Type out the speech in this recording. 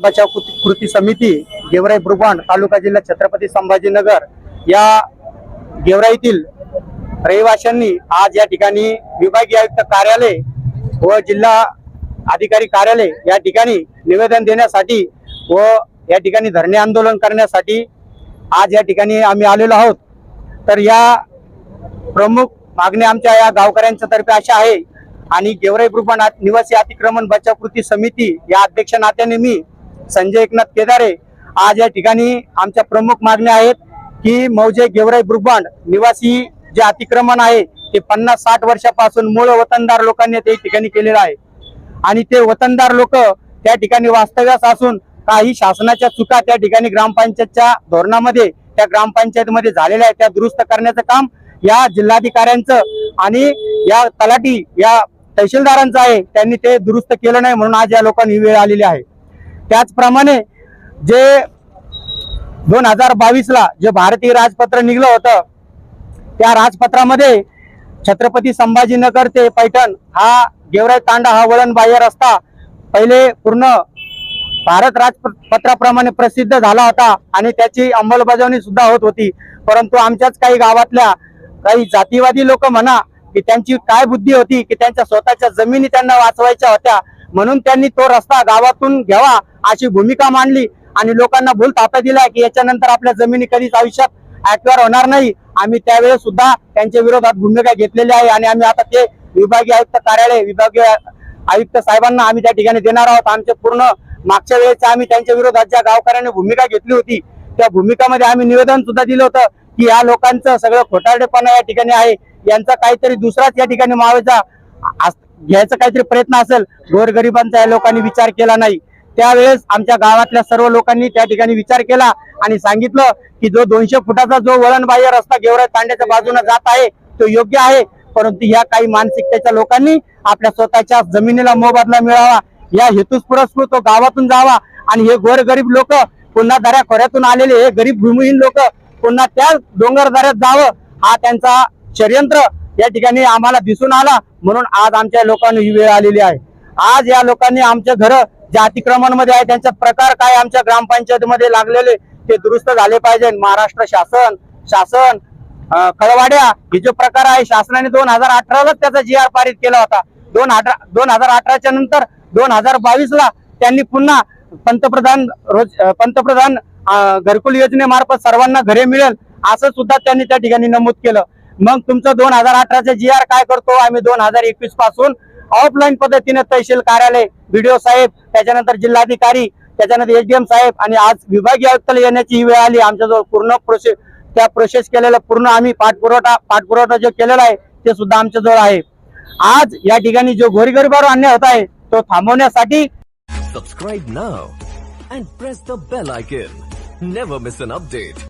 बचाव कृती कृती समिती गेवराई ब्रुबांड तालुका जिल्हा छत्रपती संभाजीनगर या गेवराईतील रहिवाशांनी आज या ठिकाणी विभागीय आयुक्त कार्यालय व जिल्हा अधिकारी कार्यालय या ठिकाणी निवेदन देण्यासाठी व या ठिकाणी धरणे आंदोलन करण्यासाठी आज या ठिकाणी आम्ही आलेलो आहोत. तर या प्रमुख मागण्या आमच्या या गावकऱ्यांच्या तर्फे अशा आहे. आणि गेवराई ब्रुबांड निवासी अतिक्रमण बचाव कृती समिती या अध्यक्ष नात्याने मी संजय एकनाथ केदारे आज या ठिकाणी आमच्या प्रमुख मागण्या आहेत की मौजे गेवराई ब्रुबांड निवासी जे अतिक्रमण आहे ते पन्नास साठ वर्षापासून मूळ वतनदार लोकांनी ते ठिकाणी केलेलं आहे. आणि ते वतनदार लोक त्या ठिकाणी वास्तव्यास असून काही शासनाच्या चुका त्या ठिकाणी ग्रामपंचायतच्या धोरणामध्ये त्या ग्रामपंचायतमध्ये झालेल्या आहेत. त्या दुरुस्त करण्याचं काम या जिल्हाधिकाऱ्यांचं आणि या तलाठी या तहसीलदारांचं आहे. त्यांनी ते दुरुस्त केलं नाही म्हणून आज या लोकांनी वेळ आलेली आहे. त्याचप्रमाणे जे दोन हजार बावीसला जे भारतीय राजपत्र निघलं होतं त्या राजपत्रामध्ये छत्रपती संभाजीनगर ते पैठण हा गेवराई तांडा हा वळण बाह्य रस्ता पहिले पूर्ण भारत राजपत्राप्रमाणे प्रसिद्ध झाला होता आणि त्याची अंमलबजावणी सुद्धा होत होती. परंतु आमच्याच काही गावातल्या काही जातीवादी लोक म्हणा की त्यांची काय बुद्धी होती की त्यांच्या स्वतःच्या जमिनी त्यांना वाचवायच्या होत्या म्हणून त्यांनी तो रस्ता गावातून घ्यावा अशी भूमिका मांडली. आणि लोकांना भूल ताप्या दिला की याच्यानंतर आपल्या जमिनी कधीच आयुष्यात ऍक्वायर होणार नाही. आम्ही त्यावेळेस सुद्धा त्यांच्या विरोधात भूमिका घेतलेली आहे आणि आम्ही आता ते विभागीय आयुक्त कार्यालय विभागीय आयुक्त साहेबांना आम्ही त्या ठिकाणी देणार आहोत. आमचे पूर्ण मागच्या वेळेस आम्ही त्यांच्या विरोधात ज्या गावकऱ्यांनी भूमिका घेतली होती त्या भूमिकामध्ये आम्ही निवेदन सुद्धा दिलं होतं की या लोकांचं सगळं खोटारडेपणा या ठिकाणी आहे. यांचा काहीतरी दुसराच या ठिकाणी मावेचा घ्यायचा काहीतरी प्रयत्न असेल गोरगरिबांचा या लोकांनी विचार केला नाही. त्यावेळेस आमच्या गावातल्या सर्व लोकांनी त्या ठिकाणी विचार केला आणि सांगितलं की जो दोनशे फुटाचा जो वळणबाह्य रस्ता गेवराई तांड्याच्या बाजूने जात आहे तो योग्य आहे. परंतु या काही मानसिकतेच्या लोकांनी आपल्या स्वतःच्या जमिनीला मोबदला मिळावा या हेतूस पुरस्कृत तो गावातून जावा आणि हे गोरगरीब लोक पुन्हा दऱ्या खोऱ्यातून आलेले हे गरीब भूमिहीन लोक पुन्हा त्या डोंगर दऱ्यात जावं हा त्यांचा षडयंत्र या ठिकाणी आम्हाला दिसून आला. म्हणून आज आमच्या लोकांनी ही वेळ आलेली आहे. आज या लोकांनी आमच्या घर ज्या अतिक्रमणमध्ये आहे त्यांचा प्रकार काय आमच्या ग्रामपंचायतीमध्ये लागलेले ते दुरुस्त झाले पाहिजे. महाराष्ट्र शासन शासन कळवाड्या हे जो प्रकार आहे शासनाने दोन हजार अठरालाच त्याचा जी आर पारित केला होता. दोन अठरा दोन हजार अठराच्या नंतर दोन हजार बावीस ला त्यांनी पुन्हा पंतप्रधान रोज पंतप्रधान घरकुल योजनेमार्फत सर्वांना घरे मिळेल असं सुद्धा त्यांनी त्या ठिकाणी नमूद केलं. मग तुमचं दोन हजार अठराचं जी आर काय करतो? आम्ही दोन हजार एकवीसपासून ऑफलाईन पद्धतीने तहसील कार्यालय बीडीओ साहेब त्याच्यानंतर जिल्हाधिकारी त्याच्यानंतर एचडीएम साहेब आणि आज विभागीय आयुक्तालय येण्याची ही वेळ आली. आमच्याजवळ पूर्ण प्रोसेस त्या प्रोसेस केलेलं पूर्ण आम्ही पाठपुरवठा पाठपुरवठा जो केलेला आहे ते सुद्धा आमच्याजवळ आहे. आज या ठिकाणी जो गोरीगरीबावर अन्याय होत आहे तो थांबवण्यासाठी subscribe now and press the bell icon never miss an update